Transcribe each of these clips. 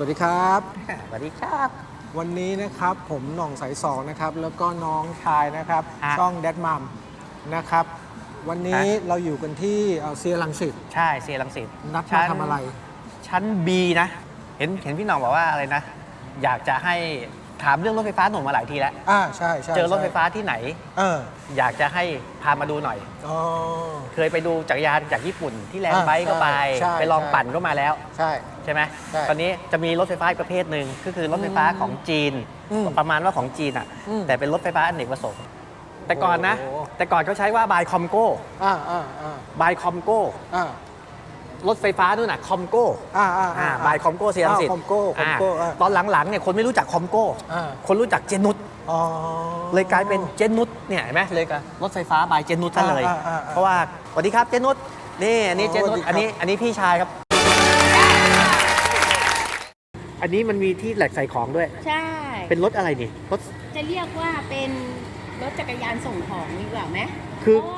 สวัสดีครับ สวัสดีครับ วันนี้นะครับผมหน่องสายสองนะครับ แล้วก็น้องชายนะครับ ฮะช่องแดดมัมนะครับ วันนี้เราอยู่กันที่เอ่อเซียรังสิตใช่เซียรังสิตนัดชั้มานทำอะไร ชั้น B นะ เห็นเห็นพี่หน้องบอกว่าอะไรนะ อยากจะให้ ถามเรื่องรถไฟฟ้าหนุ่มมาหลายทีแล้ว อ่าใช่ใช่เจอรถไฟใช่ฟ้าที่ไหน เอออยากจะให้พามาดูหน่อย อ๋อ เคยไปดูจักรยานจากญี่ปุ่นที่แลนอ่าด์ไบค์ก็ไป ใช่ไปลองใช่ ปั่นก็มาแล้ว ใช่ ใช่ไหมใช่ตอนนี้จะมีรถไฟฟ้าอีกประเภทหนึ่งก็คือรถไฟฟ้าของจีน อืมประมาณว่าของจีนอะ อืมแต่เป็นรถไฟฟ้าอเนกประสงค์แต่ก่อนนะ โอ้โห แต่ก่อนเขาใช้ว่าบายคอมโก้อ่าอ่าอ่าบายคอมโก้ อ่า รถไฟฟ้านู่นน่ะคอมโก้อ่าอ่าอ่าบายคอมโก้เซียรังสิตคอมโก้คอมโก้อ่าอ่า ตอนหลังๆเนี่ยคนไม่รู้จักคอมโก้ อ่า คนรู้จักเจนุสอ๋อ เลยกลายเป็นเจนุสเนี่ยเห็นไหมเลยกับรถไฟฟ้าบายเจนุสซะเลย อ่าอ่าอ่าเพราะว่าสวัสดีครับเจนุสนี่อันนี้โอ้เจนุสวัสสดีครับ อันนี้อันนี้พี่ชายครับ อันนี้มันมีที่แหลกใส่ของด้วย ใช่ เป็นรถอะไรนี่รถ จะเรียกว่าเป็นรถจักรยานส่งของดีกว่าไหมคือ เพราะว่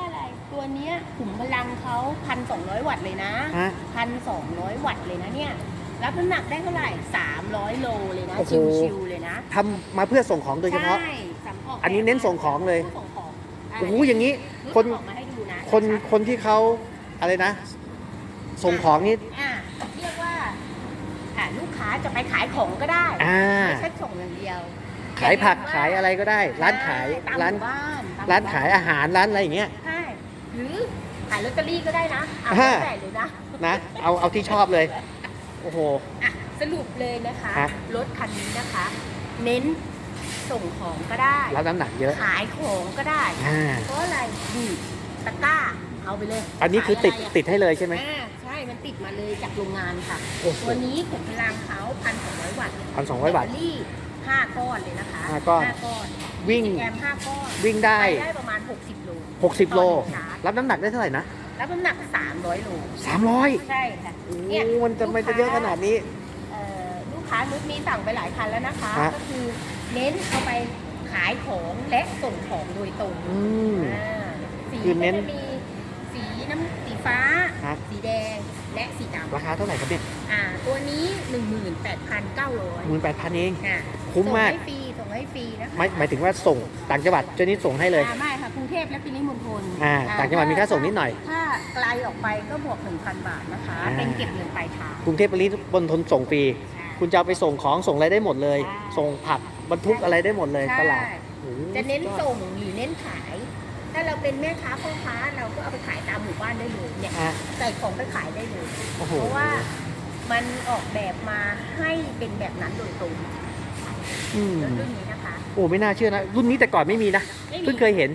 าอะไร ตัวเนี้ยขุมพลังเขาพันสองร้อยวัตต์เลยนะฮะ พันสองร้อยวัตต์เลยนะเนี่ย รับน้ำหนักได้เท่าไหร่สามร้อยโลเลยนะ โอ้โห ชิวๆเลยนะทำมาเพื่อส่งของโดยเฉพาะ ใช่สำกอันนี้เน้นส่งของเลย ส่งของโอ้โหอย่างนี้นี้คนออกมาให้ดูนะคนชัดคนที่เขาอะไรนะ ส่งของนี่ๆอะเรียกว่าอะลูกค้าจะไปขายของก็ได้อ่า ไม่ใช่ส่งอย่างเดียวขายผักขายอะไรก็ได้ ร้านขายใช่ตมร้านหมู่บ้านตมหมู่ร้านบ้ขายอาหารร้านอะไรอย่างเงี้ยใช่ หรือขายลอตเตอรี่ก็ได้นะเอาฮะแต่เลยนะนะ เอาเอาที่ชอบเลย โอ้โห อะสรุปเลยนะคะ ฮะ รถคันนี้นะคะ เน้นส่งของก็ได้ รับน้ำหนักเยอะขายของก็ได้ อ่าเพราะอะไรดีตะกร้า เอาไปเลยอันนี้คือติดขายะไรติดให้เลยใช่ไหม อ่าใช่ มันติดมาเลยจากโรงงานค่ะ โอ้โห ตัวนี้ขุมพลังเขาพันสองร้อยวัตต์พันสองร้อยบาทแบตเตอรี่ห้าก้อนเลยนะคะห้าก้อน ห้าก้อนวิ่ง แกมห้าก้อนวิ่งได้ ไปได้ประมาณ 60 โล 60 โลต่อหนึ่งชาร์จรับน้ำหนักได้เท่าไหร่นะแล้วน้ำหนัก 300 โล 300 ใช่ค่ะโอ้เนี่ยมันจะไม่จะเยอะขนาดนี้ เอ่อลูกค้านุชมีสั่งไปหลายคันแล้วนะคะ ฮะ ก็คือเน้นเอาไปขายของและส่งของโดยตรงอืม อ่าสีคือเน้นก็จะมีสีน้ำสีฟ้า ฮะ สีแดงและสีดราคาเท่าไหร่ครับเนี่ยำอ่าตัวนี้ 18,900 หมื่นแปดพันเอง อ่าคุ้มมาก ส่งให้ฟรีส่ง ให้ฟรีนะคะหมายหมายถึงว่าส่งต่างจังหวัดเจ้านี้ส่งให้เลย อ่าไม่ค่ะกรุงเทพและปริมณฑลอ่าต่างจังหวัดมีค่าส่งนิดหน่อย ถ้าไกลออกไปก็บวก1,000 บาทนะคะ อ่า เป็นเก็บเงินปลายทางกรุงเทพปริมณฑลส่งฟรี คุณจะเอาไปส่งของส่งอะไรได้หมดเลยใช่ส่งผักบรรทุกอะไรได้หมดเลยใช่ตลาดโอ้โหจะเน้นสุดยอดส่งหรือเน้นขาย ถ้าเราเป็นแม่ค้าพ่อค้าเราก็เอาไปขายตามหมู่บ้านได้เลยเนี่ยฮะใส่ของไปขายได้เลย โอ้โหเพราะว่ามันออกแบบมาให้เป็นแบบนั้นโดยตรง อืมรุ่นนี้นะคะโอ้ไม่น่าเชื่อนะ รุ่นนี้แต่ก่อนไม่มีนะไม่มีเพิ่งเคยเห็น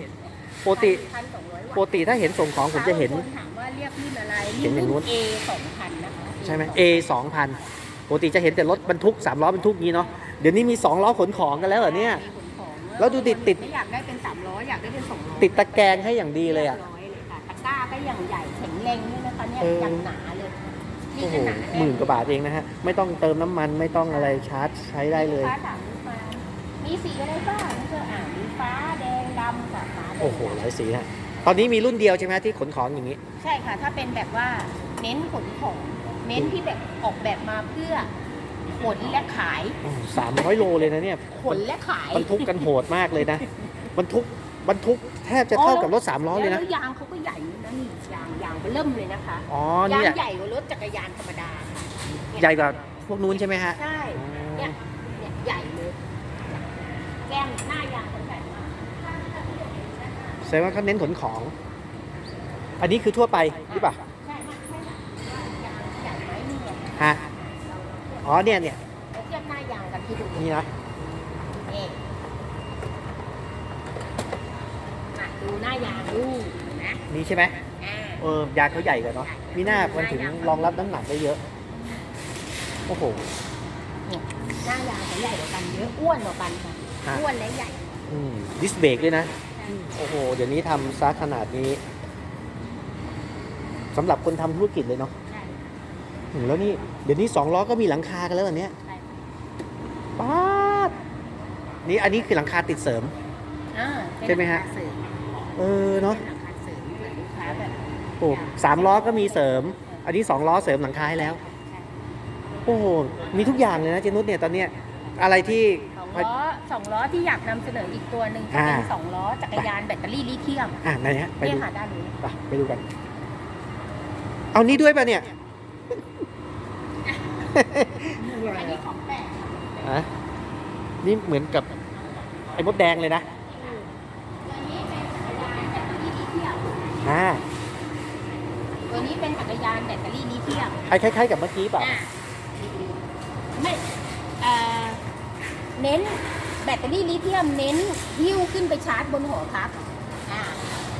ปกติพันสองร้อยปกติถ้าเห็นส่งของผมจะเห็นบางคนถามว่าเรียกรุ่นอะไรเห็นอย่างนู้น A สองพันนะคะ ใช่ไหม A 2 0 0 0ปกติจะเห็นแต่รถบรรทุก3ล้อบรรทุกนี้เนาะเดี๋ยวนี้มี 2 ล้อขนของกันแล้วเหรอเนี่ย มีขนของแล้วดูติดติด ไม่อยากได้เป็นสามร้อยอยากได้เป็นสองร้อยติดตะแกรงให้อย่างดีเลยอะ รีบร้อยเลยค่ะตะกร้าก็อย่างใหญ่แข็งแรงด้วยนะคะเนี่ยเอออย่างหนาเลยนี่โอ้โหจะนาแหมื่นกว่าบาทเองนะฮะ ไม่ต้องเติมน้ำมันไม่ต้องอะไรชาร์จใช้ได้เลยฟ้าถาม มามีสีอะไรบ้างนี่ก็อ่ามีฟ้าแดงดำกับฟ้าแดงโอ้โหหลายสีฮะตอนนี้มีรุ่นเดียวใช่ไหมที่ขนของอย่างนี้ ใช่ค่ะ ถ้าเป็นแบบว่าเน้นขนของ เน้นที่แบบออกแบบมาเพื่อขนและขายสามร้อยโลเลยนะเนี่ยขนและขายบรรทุกกันโหดมากเลยนะบรรทุกบรรทุกแทบจะเท่ากับรถสามล้อเลยนะแล้วยางเขาก็ใหญ่ด้วยนะนี่ยางยางเริ่มเลยนะคะอ๋อยานี่งแหละใหญ่กว่ารถจักรยานธรรมดาค่ะเนี่ยใหญ่กว่าพวกนู้นใช่ไหมฮะใช่เนี่ยเนี่ยใหญ่เลย แก้มหน้ายางเขาใหญ่มากแสดงว่าเขาเน้นขนของ อันนี้คือทั่วไปหรือเปล่าใช่ไม่ใช่ค่ะว่ายางใหญ่ไหมนี่ไงฮะอ๋อเนี่ยเนี่ยเราเทียบหน้ายางกันที่ดูนี่นะนี่มาดูหน้ายางดูนะนี่ใช่ไหมอ่า เออยางเขาใหญ่กว่าเนาะมีหน้ามันถึงรองรับน้ำหนักได้เยอะโอ้โห หน้ายางเขาใหญ่กว่ากันเยอะอ้วนกว่ากันค่ะ ฮะ อ้วนและใหญ่อืมดิสเบรกด้วยนะใช่โอ้โห เดี๋ยวนี้ทำซะขนาดนี้สำหรับคนทำธุรกิจเลยเนาะใช่อืมแล้วนี่ เดี๋ยวนี้สองล้อก็มีหลังคากันแล้วเหรอเนี่ยใช่ป๊าดนี่อันนี้คือหลังคาติดเสริม อ่าใช่ไหมฮะ เป็นราคาเสริมเออเนาะเป็นราคาเสริมเผื่อลูกค้าแบบโอ้สามล้อก็มีเสริม อันนี้สองล้อเสริมหลังคาให้แล้ว ใช่โอ้โห มีทุกอย่างเลยนะเจนุสเนี่ยตอนเนี้ยอะไรที่สอง ล้อสองล้อที่อยากนำเสนออีกตัวหนึ่งจะเป็นอ่า สองล้อจักรยานแบตเตอรี่ลิเธียมอะไหนฮะไปเนี่ยดูค่ะด้านนี้ไปไปดูกัน เอานี่ด้วยป่ะเนี่ยอันนี้ของแปลกค่ะอะนี่เหมือนกับ ไอ้มดแดงเลยนะตัวนี้เป็นจักรยานแบตเตอรี่ลิเธียมอ่าตัวนี้เป็นจักรยานแบตเตอรี่ลิเธียมคล้ายๆกับเมื่อกี้เปล่ะ อะไม่เอ่อ เน้นแบตเตอรี่ลิเธียมเน้นหิ้วขึ้นไปชาร์จบนหอพักอ่า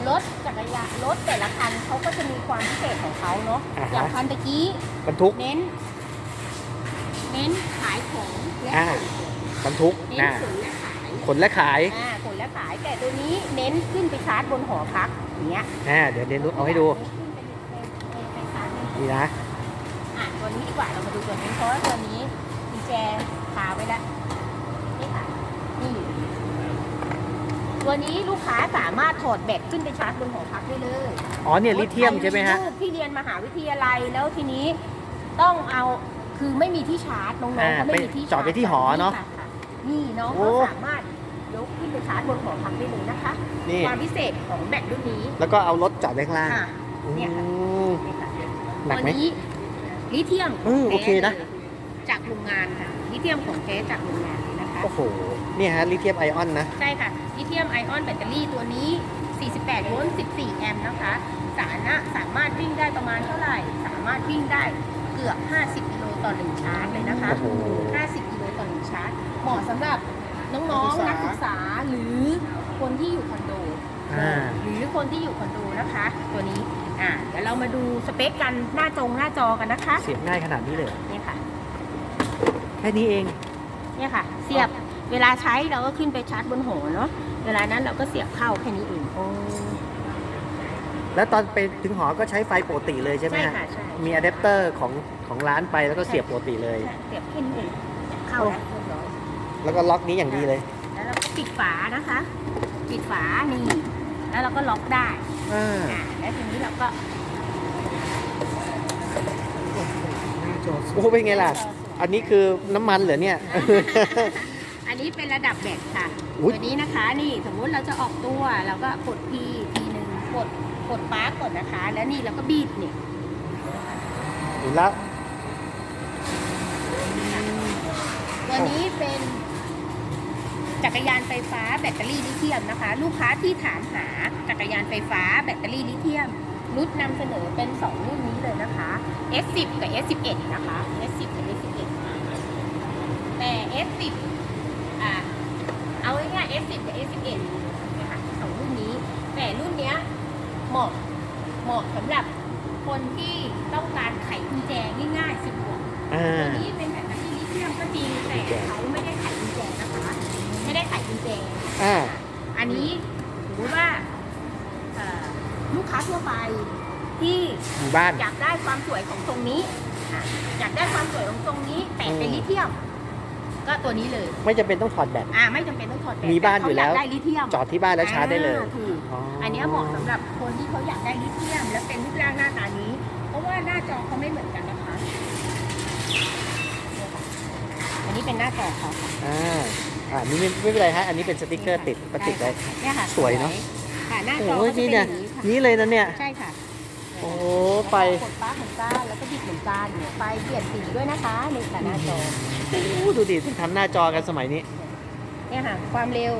รถจักรยานรถแต่ละคันเขาก็จะมีความพิเศษของเขาเนาะอย่างคันตะกี้บรรทุก เน้น เน้นขายของและอ่าส่งบรรทุกเน้นนะขนและขายขนและขายอ่าขนและขายแต่ตัวนี้เน้นขึ้นไปชาร์จบนหอพักอย่างเงี้ยอ่าเดี๋ยวเดนนุสเอาให้ดูขึ้นไปไปชาร์จบนนี่นะ อะตัวนี้ดีกว่าเรามาดูตัวนี้เพราะว่าตัวนี้กุญแจคาไว้แล้วนี่ค่ะนี่ ตัวนี้ลูกค้าสามารถถอดแบตขึ้นไปชาร์จบนหอพักได้เลยอ๋อเนี่ยลิเธียมใช่ไหมฮะ ลูกที่เรียนมหาวิทยาลัยแล้วทีนี้ต้องเอาคือไม่มีที่ชาร์จน้องๆอ่าเขาไม่มีที่ไปจอดไว้ที่หอเนอะค่นี่น้องโอ้เขาสามารถยกขึ้นไปชาร์จบนหอพักได้เลยนะคะนี่ ความพิเศษของแบตรุ่นนี้แล้วก็เอารถจอดไว้ข้างล่างค่ะ เนี่ยค่ะ อืม นี่ค่ะหนักไหมตัวนี้ลิเธียมเออโอเคนะ แท้ลยจากโรงงานค่ะลิเธียมของแท้จากโรงงานเลย นะคะโอ้โหนี่ฮะลิเธียมไอออนนะ ใช่ค่ะลิเธียมไอออนแบตเตอรี่ตัวนี้ 48 โวลต์ 14 แอมป์นะคะสามารถสามารถวิ่งได้ประมาณเท่าไหร่ สามารถวิ่งได้เกือบ 50 กิโลต่อหนึ่งชาร์จเลยนะคะ โอ้โห 50 กิโลต่อหนึ่งชาร์จ เหมาะสำหรับน้องๆ นักศึกษาหรือคนที่อยู่คอนโด อ่า หรือคนที่อยู่คอนโดนะคะ ตัวนี้ อ่า เดี๋ยวเรามาดูสเปคกันหน้าจงหน้าจอกันนะคะ เสียบง่ายขนาดนี้เลย นี่ค่ะ แค่นี้เอง เนี่ยค่ะ เสียบเวลาใช้เราก็ขึ้นไปชาร์จบนหัวเนาะเวลานั้นเราก็เสียบเข้าแค่นี้เองแล้วตอนไปถึงหอก็ใช้ไฟปกติเลยใช่ไหมใช่ฮะค่ะใช่มีอะแดปเตอร์ของของร้านไปแล้วก็เสียบปกติเลยใช่เสียบแค่นี้เองเข้าแล้วเรียบร้อยแล้วก็ล็อกนี้อย่างดีเลย แล้วเราก็ปิดฝานะคะ ปิดฝานี่ แล้วเราก็ล็อกได้อ่าอ่าแล้วทีนี้เราก็หน้าจอสโอ้วยโหเป็นไงล่ะ อันนี้คือน้ำมันเหรอเนี่ย อันนี้เป็นระดับแบตค่ะอุ๊ย ตัวนี้นะคะ นี่สมมุติเราจะออกตัวเราก็กดพีทีหนึ่งกดกดปาร์กก่อนนะคะ แล้วนี่เราก็บีบนี่เห็นแล้วตัวนี้เป็นจักรยานไฟฟ้าแบตเตอรี่ลิเธียมนะคะ ลูกค้าที่ถามหาจักรยานไฟฟ้าแบตเตอรี่ลิเธียมนุชนำเสนอเป็น 2 รุ่นนี้เลยนะคะ S10 กับ S11 นะคะ S10 กับ S11 แต่ S10 อ่าเอาง่ายๆ S10 กับ S11 นะคะสองรุ่นนี้ แต่รุ่นเนี้ยเหมาะเหมาะสำหรับคนที่ต้องการไขกุญแจง่ายๆสะดวกอ่า ตัวนี้เป็นแบตเตอรี่ลิเธียมก็จริงแต่เขาไม่ได้ไขกุญแจนะคะไม่ได้ไขกุญแจ อ่า อันนี้สมมติว่าเอ่อลูกค้าทั่วไปที่หมู่บ้าน อยากได้ความสวยของตรงนี้อะอยากได้ความสวยของตรงนี้ แต่เป็นอืมลิเธียม ก็ตัวนี้เลย ไม่จำเป็นต้องถอดแบต อ่าไม่จำเป็นต้องถอดแบตมีบ้านอยู่แล้ว ต่เขกได้ลิเธียมจอดที่บ้านแล้วชาร์จได้เลย อ่าถูก อันเนี้ยเหมาะสำหรับคนที่เขาอยากได้ลิเธียม และเป็นรูปร่างหน้าตานี้ เพราะว่าหน้าจอเขาไม่เหมือนกันนะคะเนี่ยค่ะอันนี้เป็นหน้าจอเขาค่ะอ่าอ่านี่ไม่ไม่เป็นไรฮะ อันนี้เป็นสติกเกอร์ติดประติดไว้เนี่ยค่ะสวยเนอะค่ะหน้าจอโอ้ก็ยจะนี่เป็นอเนี่ย ย่างนี้ค่ะ นี้เลยนะเนี่ย ใช่ค่ะ โอ้ไฟกดปั๊บเหมือนกันแล้วก็บิดเหมือนกันเนี่ยไฟเปลี่ยนสีด้วยนะคะนี่ค่ะหน้าจอโอ้ดูดิทำหน้าจอกันสมัยนี้ เนี่ยค่ะความเร็ว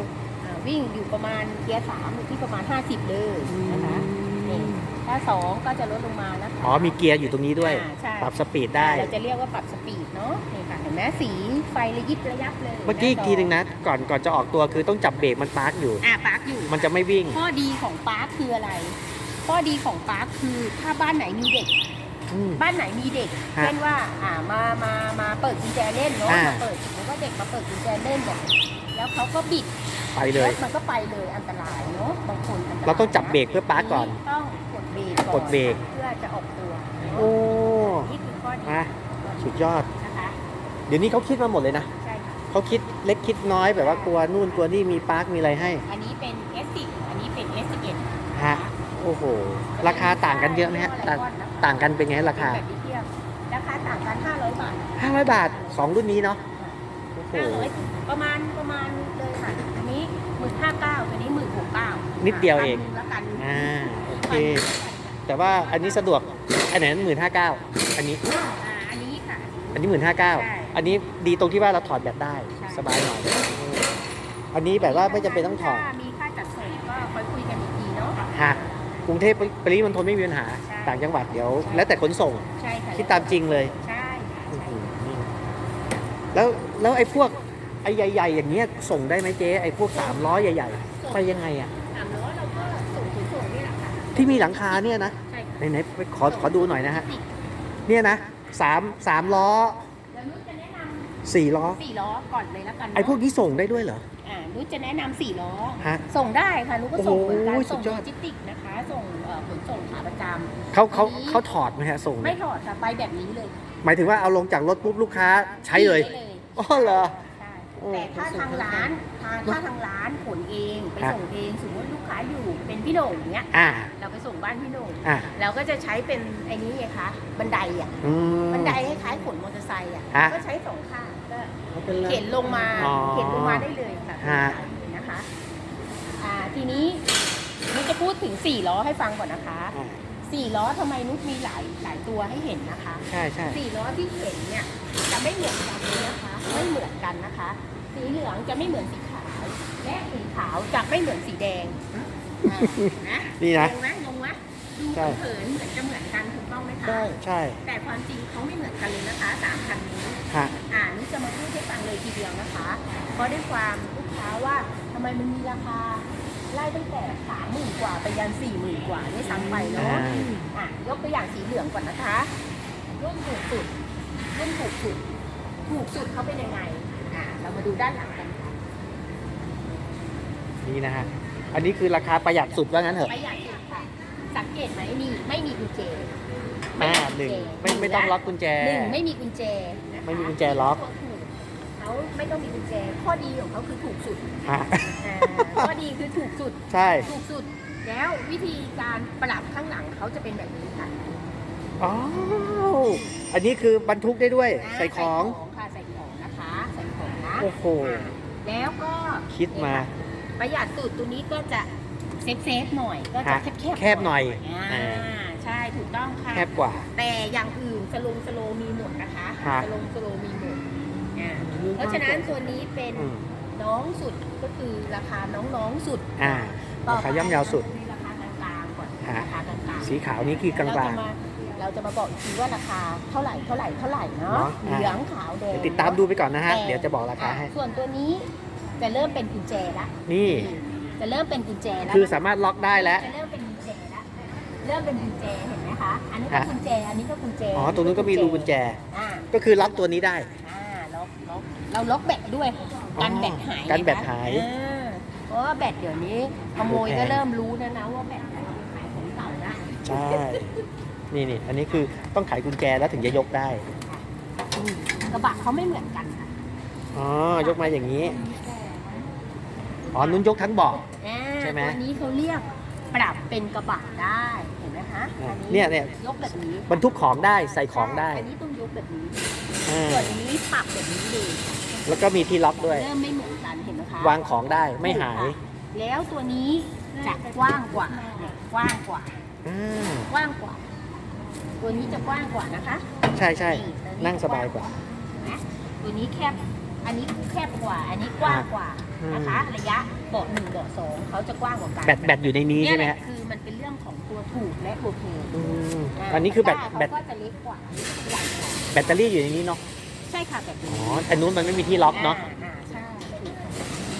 อ่าวิ่งอยู่ประมาณเกียร์สามอยู่ที่ประมาณ 50 เลยนะคะนี่ถ้าสองก็จะลดลงมานะคะอ๋อมีเกียร์อยู่ตรงนี้ด้วย อ่าใช่ปรับสปีดได้ เราจะเรียกว่าปรับสปีดเนาะนี่ค่ะเห็นไหมสีไฟระยิบระยับเลยเมื่อกี้อีกทีหนึ่งนะ ก่อนก่อนจะออกตัวคือต้องจับเบรกมันปาร์กอยู่ อ่าปาร์คอยู่ มันจะไม่วิ่ง ข้อดีของปาร์คคืออะไร ข้อดีของปาร์คคือถ้าบ้านไหนมีเด็ก อืม บ้านไหนมีเด็ก ฮะเช่นว่าอ่ามามามาเปิดกุญแจเล่นเนาะอ่ามาเปิดสมมติว่าเด็กมาเปิดกุญแจเล่นเนี่ยแล้วเขาก็บิดไปเลรยถมันก็ไปเลยอันตรายเนาะบางคนอันตรายเราต้องจับเบรกเพื่อปาร์กก่อน ต้องกดเบรกอนกดเบรก เพื่อจะออกตัวโอ้ นี่คือข้อดีมาสุดยอด นะคะเดี๋ยวนี้เขาคิดมาหมดเลยนะใช่ค่ะ เขาคิดเล็กคิดน้อยแบบว่ากลัวนู่นกลัวนี่มีปาร์คมีอะไรให้อันนี้เป็น S10 อันนี้เป็น S11 ฮะ โอ้โห ราคาต่างกันเยอะไหมฮะต่างต่างกันเป็นไงราคาเป็นแบบลิเธียมราคาต่างกัน 500 บาท500 บาท2รุ่นนี้เนาะโอ้โห500ประมาณประมาณเลยค่ะอันนี้หมื่นห้าเก้าอันนี้หมื่นหกเก้านิดเดียวเองละกันอ่าโอเค แต่ว่าอันนี้สะดวกอันไหนนั้นหมื่นห้าเก้าอันนี้อ่าอันนี้ค่ะอันนี้หมื่นห้าเก้าใช่อัอันนี้ดีตรงที่ว่าเราถอดแบตได้ใช่สบายหน่อยอันนี้แบบว่าไม่จำเป็นต้องถอดถ้ามีค่าจัดส่งก็ค่อยคุยกันอีกทีเนาะหา กกรุงเทพปริมณฑลไม่มีปัญหา ใช่ ต่างจังหวัดเดี๋ยวใช่แล้วแต่ขนส่งใช่ค่ะคิดตามจริงเลยใช่ค่ะอื้อใช่หือนี่แล้วแล้วไอ้พวกไอ้ใหญ่ ๆ อย่างเงี้ยส่งได้ไหมเจ๊ไอ้พวกสามล้อใหญ่ๆไปยังไงอะสามล้อเราก็ส่งขนส่งนี่แหละค่ะที่มีหลังคาเนี่ยนะใช่ค่ะไหนๆไปขอขอดูหน่อยนะฮะเนี่ยนะสามสามล้อเดี๋ยวนุชจะแนะนสี่ล้อำสี่ล้อก่อนเลยแล้วกันเนะไอ้พวกนี้ส่งได้ด้วยเหรอ อ่านุชจะแนะนำสี่ล้อ ฮะ ส่งได้ค่ะนุชก็ส่งเหมือนกันโอ้โหสุส่งดโลยอด จิสติกส์นะ คะส่งเอ่อขนส่งขาประจเขาเขาอันนี้เขาถอดไหมฮะส่งำเนี่ไม่ยถอดค่ะไปแบบนี้เลยหมายถึงว่าเอาลงจากรถปุ๊บลูกค้าใช้เลยขี่ได้เลยอ๋อเหรอ ใช่โอ้แต่ถ้าทางร้านทางถ้าทางร้านขนเองไปฮะ ส่งเองสมมติลูกค้าอยู่เป็นพี่โหน่งอย่างเงี้ยอ่าเราไปส่งบ้านพี่โหน่งอ่าเราก็จะใช้เป็นไอ้นี้ไงคะบันไดอะอืม บันไดคล้ายๆขนมอเตอร์ไซค์อะฮะก็ใช้สองข้างก็เอาเป็นไรเข็นลงมาอ๋อเข็นลงมาได้เลยค่ะฮะ นะคะอ่าทีนี้ นุชจะพูดถึงสี่ล้อให้ฟังก่อนนะคะอ่าสี่ล้อทำไมนุชมีหลายหลายตัวให้เห็นนะคะ ใช่ใช่สี่ล้อที่เห็นเนี่ยจะไม่เหมือนกันเลยนะคะ ไม่เหมือนกันนะคะ สีเหลืองจะไม่เหมือนสีขาวและสีขาวจะไม่เหมือนสีแดงอ่านะนี่นะงงไหมงงไหมดูใช่เผินๆเหมือนจะเหมือนกันถูกต้องไหมคะใช่ใช่แต่ความจริงเขาไม่เหมือนกันเลยนะคะสามคันนี้ฮะอ่านี่จะมาพูดให้ฟังเลยทีเดียวนะคะเพราะด้วยความลูกค้าว่าทำไมมันมีราคา ไล่ตั้งแต่สามหมื่นกว่าไปยันสี่หมื่นกว่าด้วยซ้ำไปเนาะอ่า อะยกตัวอย่างสีเหลืองก่อนนะคะ รุ่นถูกสุด รุ่นถูกสุด ถูกสุดเขาเป็นยังไง อะเรามาดูด้านหลังกันค่ะนี่นะฮะ อันนี้คือราคาประหยัดสุดว่างั้นเถอะประหยัดสุดค่ะ สังเกตไหมมีไม่มีกุญแจ อ่าหนึ่งไม่ไม่ต้องล็อกกุญแจ หนึ่งไม่มีกุญแจนะคะไม่มีกุญแจล็อก ถูก เขาไม่ต้องมีกุญแจ ข้อดีของเขาคือถูกสุดฮะอ่าข้อดีคือถูกสุด ใช่ ถูกสุด แล้ววิธีการปรับข้างหลังเขาจะเป็นแบบนี้ค่ะอ๋อ อันนี้คือบรรทุกได้ด้วยอ่าใส่ของ ค่ะใส่ของนะคะ ใส่ของนะโอ้โห อ่าแล้วก็คิดมา ประหยัดสูตรตัวนี้ก็จะเซฟเซฟๆหน่อย ก็จะฮะแคบๆแคบหน่อยอ่าอ่าใช่ถูกต้องค่ะ แคบกว่า แต่อย่างอื่นสโลงสโลมีหมดนะคะฮะ สโลงสโลมีหมดอ่า เพราะฉะนั้นตัวนี้เป็นอืม น้องสุดก็คือราคาน้องน้องๆสุดอ่าต่อราไปคาย่อมเยาวสุดในราคากลางๆก่อนฮะราคากลางๆ สีขาวนี้คือกลาง เราจะมาเราจะมาบอกอีกทีว่าราคาเท่าไหร่เท่าไหร่เท่าไหร่เนาะเนาะเหลืองขาวแดๆงเดี๋ยวติดตามดูไปก่อนนะฮะแต่เดี๋ยวจะบอกราคาให้ อะส่วนตัวนี้จะเริ่มเป็นกุญแจละนี่ จะเริ่มเป็นกุญแจแล้วคือสามารถล็อกได้แล้ว จะเริ่มเป็นกุญแจละเริ่มเป็นกุญแจเห็นไหมคะ อันนี้ก็ฮะ กุญแจ อันนี้ก็กุญแจอ๋อ ตรงนู้นก็มีรูกุญแจ อ่าก็คือล็อกตัวนี้ได้อ่าล็อกล็อก เราล็อกแบตด้วยกันแบตหายกันแบตหายอ่าเพราะว่าแบตเดี๋ยวนี้ขโมยก็เริ่มรู้แล้วนะว่าแบตขายของเก่านะใช่นี่นี่อันนี้คือต้องไขกุญแจแล้วถึงจะยกได้อืมกระบะเขาไม่เหมือนกันค่ะอ๋อยกมาอย่างนี้อ๋อนุ้นยกทั้งเบาะ อ่าใช่ไหม ตัวนี้เขาเรียกปรับเป็นกระบะได้เห็นไหมคะอ่าอัเนี่ยเนี่ยยกแบบนี้บรรทุกของได้ใส่ของได้อันนี้ต้องยกแบบนี้ อ่าส่วนอันนี้ปรับแบบนี้เลย แล้วก็มีที่ล็อกด้วย เริ่มไม่เหมือนกันเห็นไหมคะวางของได้ไม่หาย แล้วตัวนี้จะกว้างกว่าเนี่ยกว้างกว่าอ่ากว้างกว่า ตัวนี้จะกว้างกว่านะคะใช่ใช่นี่ตัวนั่งสบายกว่านะตัวนี้แคบอันนี้แคบกว่า อันนี้กว้างกว่านะคะ ระยะเบาะหนึ่งเบาะสองเขาจะกว้างกว่ากันแบตแบตอยู่ในนี้เนี่ยใช่ไหมแหฮะละคือมันเป็นเรื่องของตัวถูกและตัวถูกอืมาอันนี้คือแบตเขาแบตก็จะเล็กกว่าใหญ่กว่า แบตเตอรี่อยู่ในนี้เนาะ ใช่ค่ะแบบอ๋นี้ออันนู้นมันไม่มีที่ล็อกเนาะ อ่อ่ใช่ถูก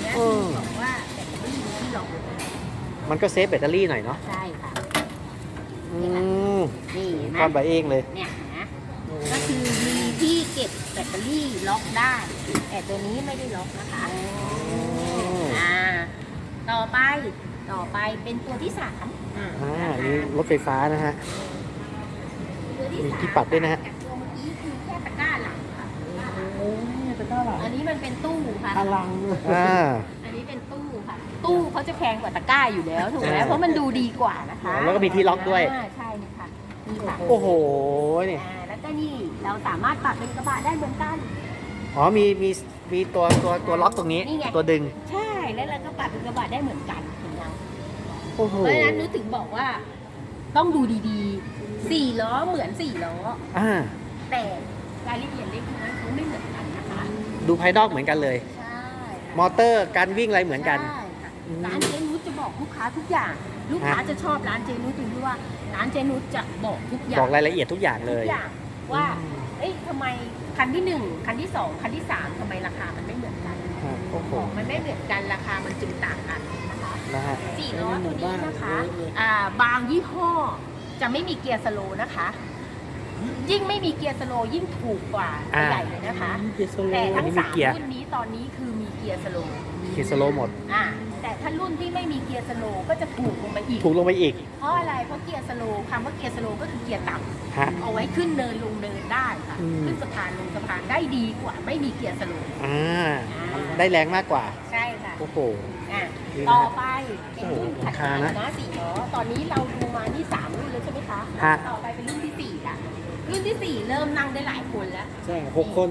และอืที่มบอกว่าแบตเตอรี่มีที่รองมันก็เซฟแบตเตอรี่หน่อยเนาะใช่ค่ะ อืมนี่เห็นไหมทำไปเองเลยเนี่ยนะก็คือมีที่เก็บแบตเตอรี่ล็อกได้ แต่ตัวนี้ไม่ได้ล็อกนะคะอ่าต่อไปต่อไปเป็นตัวที่สามอ่าอ่านี่รถไฟฟ้านะฮะ ตัวที่มีสามที่ปรับด้วยนะฮะ จากตัวเมื่อกี้คือแค่ตะกร้าหลังค่ะ โอ้ ยเป็นด้านหลังอันนี้มันเป็นตู้ค่ะพลังเลยอ่า อันนี้เป็นตู้ค่ะ ตู้เขาจะแพงกว่าตะกร้าอยู่แล้วถูกไหมอ่าเพราะมันดูดีกว่านะคะแล้วก็มีที่ล็อกด้วยาใช่นี่ค่ะนี่ค่ะโอ้โหเนี่ยอ่าแล้วก็ก็นี่เราสามารถปรับเป็นกระบะได้เหมือนกัน อ๋อมีมีมีตัวตัวตัวล็อกตรงนี้ นี่ไง ตัวดึง ใช่แล้วเราก็ปรับเป็นกระบะได้เหมือนกันเห็นยัง โอ้โหเพราะฉะนั้นนุชถึงบอกว่า ต้องดูดีๆสี่ล้อเหมือนสี่ล้อ อ่า แต่รายละเอียดเล็กน้อยเขาไม่เหมือนกันนะคะ ดูภายนอกเหมือนกันเลย ใช่มอเตอร์การวิ่งอะไรเหมือนกัน ใช่ค่ะอืมร้านเจนุชจะบอกลูกค้าทุกอย่าง ลูกค้าฮะ จะชอบร้านเจนุชตรงที่ว่าร้านเจนุชจะบอกทุกอย่าบงอกรายละเอียดทุกอย่างเลทุย กอย่างว่าเอ้ยทำไมคันที่หนึ่งคันที่สองคันที่สามทำไมราคามันไม่เหมือนกันอ่าโอ้โหของมันไม่เหมือนกันราคามันจึงต่างกันนะคะนะฮะสี่ล้อตัวนี้นะคะอ่าบางยี่ห้อจะไม่มีเกียร์สโลว์นะคะ ยิ่งไม่มีเกียร์สโลว์ยิ่งถูกกว่าอ่า ใหญ่เลยนะคะแต่อันทั้งนี้มีสามเกียร์ รุ่นนี้ตอนนี้คือมีเกียร์สโลว์ขีดสโลว์หมด อ่าแต่ถ้ารุ่นที่ไม่มีเกียร์สโลว์ก็จะถูกลงไปอีก ถูกลงไปอีกเพราะอะไร เพราะเกียร์สโลว์คำว่าเกียร์สโลว์ก็คือเกียร์ต่ฮะำเอาไว้ขึ้นเนินลงเนินได้ค่ะ อืม ขึ้นสะพานลงสะพานได้ดีกว่า ไม่มีเกียร์สโลว์อ่าอ่าได้แรงมากกว่า ใช่ค่ะ โอ้โห อะดีนะต่อไปเป็นรุ่นโอ้โหถัดราคามานะนะสี่ล้อตอนนี้เราดูมาที่สามรุ่นแล้วใช่ไหมคะ ฮะ ต่อไปเป็นรุ่นที่สี่ละ รุ่นที่สี่เริ่มนั่งได้หลายคนแล้วใช่หกคน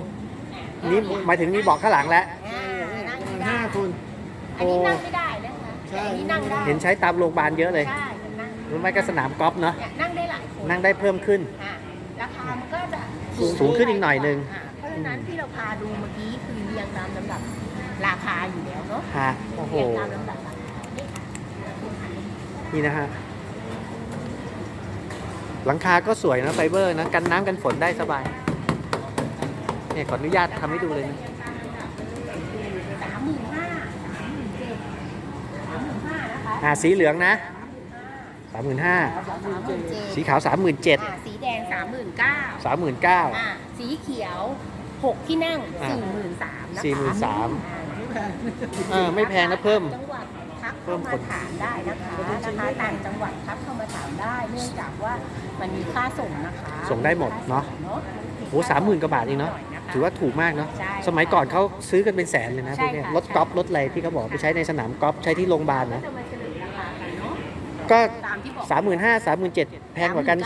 อะนี่หมายถึงมีเบอกข้างหลังแล้วอ่านั่งประมาณได้ห้าคน อันนี้นั่งไม่ได้นะคะใช่ แต่อันนี้นั่งได้เห็นใช้ตามโรงพยาบาลเยอะเลยใช่มันนั่งหรือไม่ก็สนามกอล์ฟเนาะ เนี่ยนั่งได้หลายคนนั่งได้เพิ่มขึ้น อะราคามันก็จะสูงขึ้นอีกหน่อยนึงอะเพราะฉะนั้นที่เราพาดูเมื่อกี้คือเรียงตามลำดับราคาอยู่แล้วเนาะฮะโอ้โห เรียงตามลำดับราคานี่ค่ะนี่นะฮะ หลังคาก็สวยนะไฟเบอร์นะกันน้ำกันฝนได้สบาย เนี่ยขออนุญาตทำให้ดูเลยนะสามหมื่นห้าสามหมื่นเจ็ดสามหมื่นห้านะคะอ่าสีเหลืองนะสามหมื่นห้าสามหมื่นเจ็ดสีขาวสามหมื่นเจ็ดอ่าสีแดงสามหมื่นเก้าสามหมื่นเก้าอ่าสีเขียวหกที่นั่งอ่าสี่หมื่นสามนะคะสี่หมื่นสามอ่าเออไม่แพงนะเพิ่มจังหวัดทัก เพิ่เข้ามมาคนถามได้นะคะนะคะต่างจังหวัดทักเข้ามาถามได้เนื่องจากว่ามันมีค่าส่งนะคะส่งได้หมดเนาะโอ้สามหมื่นกว่าบาทเองเนาะถือว่าถูกมากเนาะใช่สมัยก่อนเขาซื้อกันเป็นแสนเลยนะพใช่วกเนี้ยค่ะรถกอล์ฟรถอะไรที่เขาบอกไปใช้ในสนามกอล์ฟใช้ที่โรงพยาบาลก็นะจะมาเฉลยราคากันเนาะก็ตามที่บอกสามหมื่นห้าสามหมื่นเจ็ดแพงกว่ากัน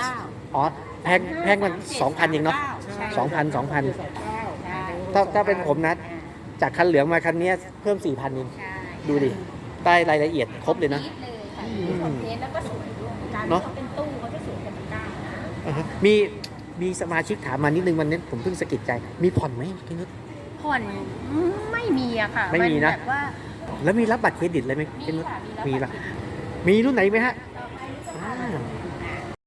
อ๋อแพงแพงกว่าสองพันเองเนาะใช่สองพันสองพันใช่ถ้าถ้าเป็นผมนะ จากคันเหลืองมาคันเนี้ยเพิ่มสี่พันเองใช่ดูดิ ได้รายละเอียดครบเลยนะดเลยค่ะมีคอนเทนต์แล้วก็สวยด้วยการเนที่อะเขาเป็นตู้เขาจะสวยกันก้านะอ่าฮะมีมีสมาชิกถามมานิดนึงวันนี้ผมเพิ่งสะกิดใจ มีผ่อนไหมพี่นุช ผ่อนไม่มีอะค่ะไม่มีนะนแบบว่าแล้วมีรับบัตรเครดิตเลยไหมพี่นุชมีมีค่ะละมีรุ่นไหนไหมฮะ ต่อไปนี่ก็อ่าค่ะ